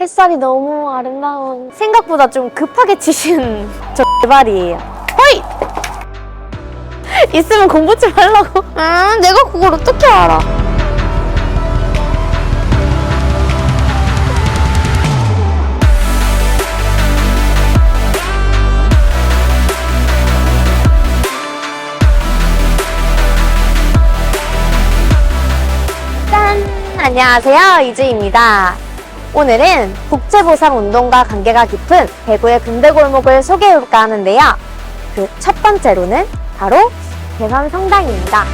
햇살이 너무 아름다운 생각보다 좀 급하게 치신 저 개발이에요 허이! 있으면 공부 좀 하려고 음 내가 그걸 어떻게 알아 짠! 안녕하세요. 이주입니다. 오늘은 국제보상 운동과 관계가 깊은 대구의 근대 골목을 소개해볼까 하는데요. 그 첫 번째로는 바로 개선 성당입니다.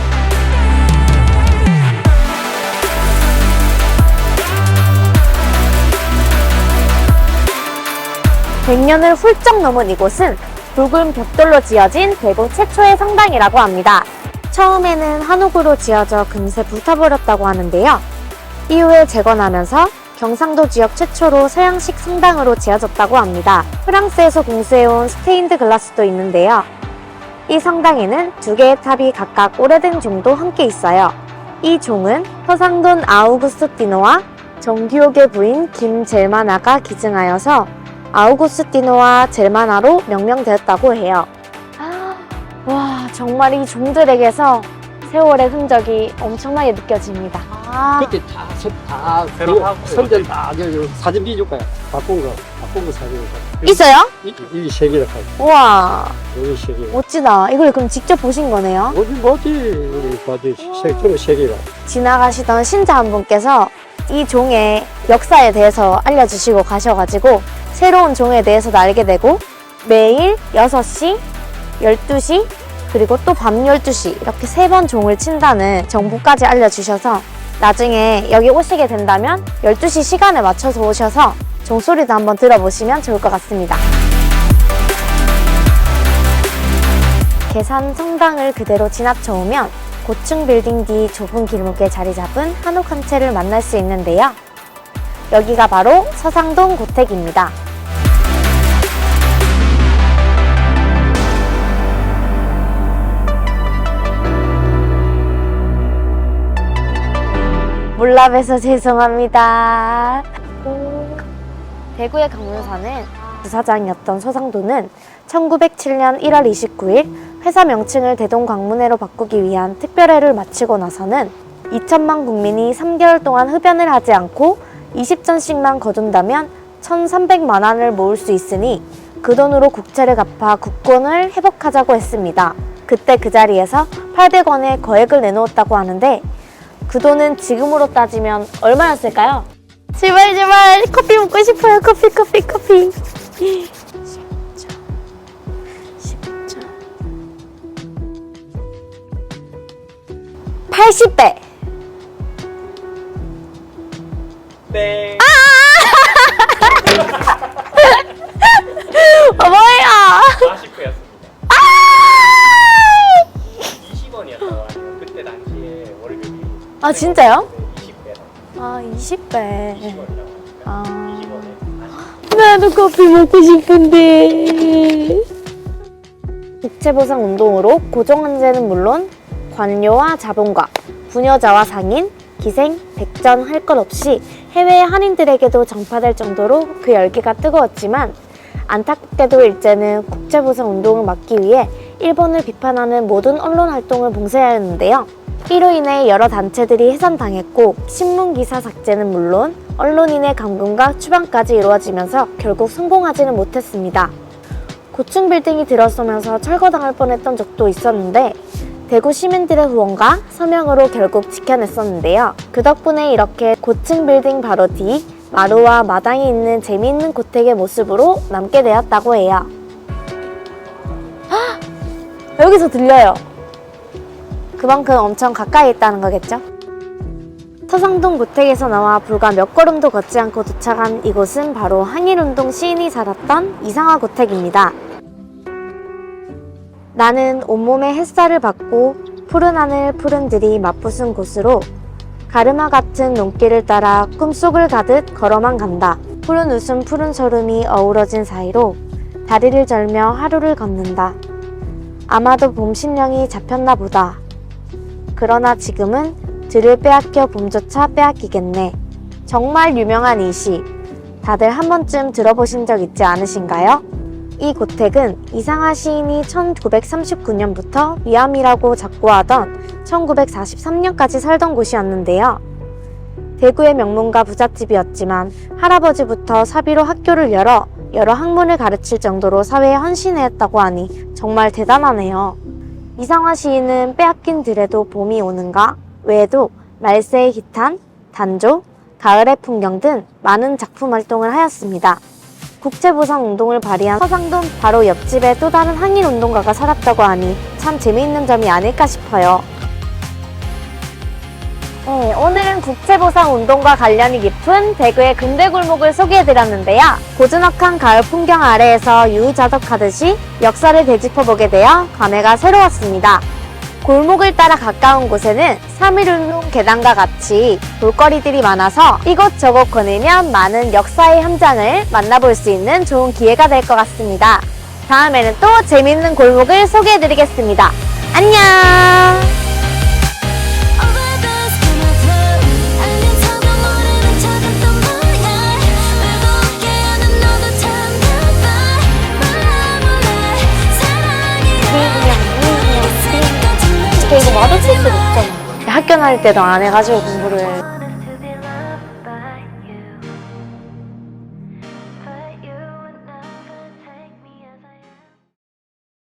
100년을 훌쩍 넘은 이곳은 붉은 벽돌로 지어진 대구 최초의 성당이라고 합니다. 처음에는 한옥으로 지어져 금세 불타버렸다고 하는데요. 이후에 재건하면서 경상도 지역 최초로 서양식 성당으로 지어졌다고 합니다. 프랑스에서 공수해온 스테인드 글라스도 있는데요. 이 성당에는 두 개의 탑이 각각 오래된 종도 함께 있어요. 이 종은 서상돈 아우구스티노와 정기옥의 부인 김젤마나가 기증하여서 아우구스티노와 젤마나로 명명되었다고 해요. 와, 정말 이 종들에게서 세월의 흔적이 엄청나게 느껴집니다. 아, 그때 다, 선- 다, 새로 그 하고 선전 다, 저, 저 사진 비줄까요? 바꾼 거, 바꾼 거 사진. 있어요? 이, 이세 개다 가요. 우와, 여기 세 개. 멋지다. 이걸 그럼 직접 보신 거네요? 뭐지, 뭐지, 우리 바지, 세, 좀세 개가. 지나가시던 신자 한 분께서 이 종의 역사에 대해서 알려주시고 가셔가지고 새로운 종에 대해서도 알게 되고 매일 6시, 12시, 그리고 또 밤 12시 이렇게 세 번 종을 친다는 정보까지 알려주셔서 나중에 여기 오시게 된다면 12시 시간에 맞춰서 오셔서 종소리도 한번 들어보시면 좋을 것 같습니다. 계산 성당을 그대로 지나쳐 오면 고층 빌딩 뒤 좁은 길목에 자리 잡은 한옥 한 채를 만날 수 있는데요. 여기가 바로 서상동 고택입니다. 몰라봬서 죄송합니다. 대구의 강문사는 부사장이었던 서상도는 1907년 1월 29일 회사 명칭을 대동 광문회로 바꾸기 위한 특별회를 마치고 나서는 2천만 국민이 3개월 동안 흡연을 하지 않고 20전씩만 거둔다면 1,300만 원을 모을 수 있으니 그 돈으로 국채를 갚아 국권을 회복하자고 했습니다. 그때 그 자리에서 800원의 거액을 내놓았다고 하는데 그 돈은 지금으로 따지면 얼마였을까요? 제발 제발 커피 먹고 싶어요. 커피 커피 커피. 10점 10점 80배 아 진짜요? 20배라. 아 20배 20원이라고 하니까 아 20원에 40배. 나도 커피 먹고 싶은데 국채보상 운동으로 고정 한제는 물론 관료와 자본가, 부녀자와 상인, 기생, 백전 할 것 없이 해외 한인들에게도 전파될 정도로 그 열기가 뜨거웠지만 안타깝게도 일제는 국제보상 운동을 막기 위해 일본을 비판하는 모든 언론 활동을 봉쇄하였는데요. 이로 인해 여러 단체들이 해산당했고 신문 기사 삭제는 물론 언론인의 감금과 추방까지 이루어지면서 결국 성공하지는 못했습니다. 고층 빌딩이 들어서면서 철거당할 뻔했던 적도 있었는데 대구 시민들의 후원과 서명으로 결국 지켜냈었는데요. 그 덕분에 이렇게 고층 빌딩 바로 뒤 마루와 마당이 있는 재미있는 고택의 모습으로 남게 되었다고 해요. 헉! 여기서 들려요. 그만큼 엄청 가까이 있다는 거겠죠? 서상동 고택에서 나와 불과 몇 걸음도 걷지 않고 도착한 이곳은 바로 항일운동 시인이 살았던 이상화 고택입니다. 나는 온몸에 햇살을 받고 푸른 하늘 푸른 들이 맞부순 곳으로 가르마 같은 눈길을 따라 꿈속을 가듯 걸어만 간다. 푸른 웃음 푸른 소름이 어우러진 사이로 다리를 절며 하루를 걷는다. 아마도 봄 신령이 잡혔나 보다. 그러나 지금은 들을 빼앗겨 봄조차 빼앗기겠네. 정말 유명한 이 시. 다들 한 번쯤 들어보신 적 있지 않으신가요? 이 고택은 이상하 시인이 1939년부터 위암이라고 작고하던 1943년까지 살던 곳이었는데요. 대구의 명문가 부잣집이었지만 할아버지부터 사비로 학교를 열어 여러 학문을 가르칠 정도로 사회에 헌신했다고 하니 정말 대단하네요. 이상화 시인은 빼앗긴 들에도 봄이 오는가 외에도 말세의 기탄, 단조, 가을의 풍경 등 많은 작품 활동을 하였습니다. 국채보상 운동을 발휘한 서상돈 바로 옆집에 또 다른 항일 운동가가 살았다고 하니 참 재미있는 점이 아닐까 싶어요. 네, 오늘은 국채보상 운동과 관련이 깊은 대구의 근대 골목을 소개해드렸는데요. 고즈넉한 가을 풍경 아래에서 유유자적하듯이 역사를 되짚어보게 되어 감회가 새로웠습니다. 골목을 따라 가까운 곳에는 3.1운동 계단과 같이 볼거리들이 많아서 이곳저곳 거닐면 많은 역사의 현장을 만나볼 수 있는 좋은 기회가 될 것 같습니다. 다음에는 또 재밌는 골목을 소개해드리겠습니다. 안녕! 이거 마주칠 수가 없잖아. 학교 다닐 때도 안 해가지고 공부를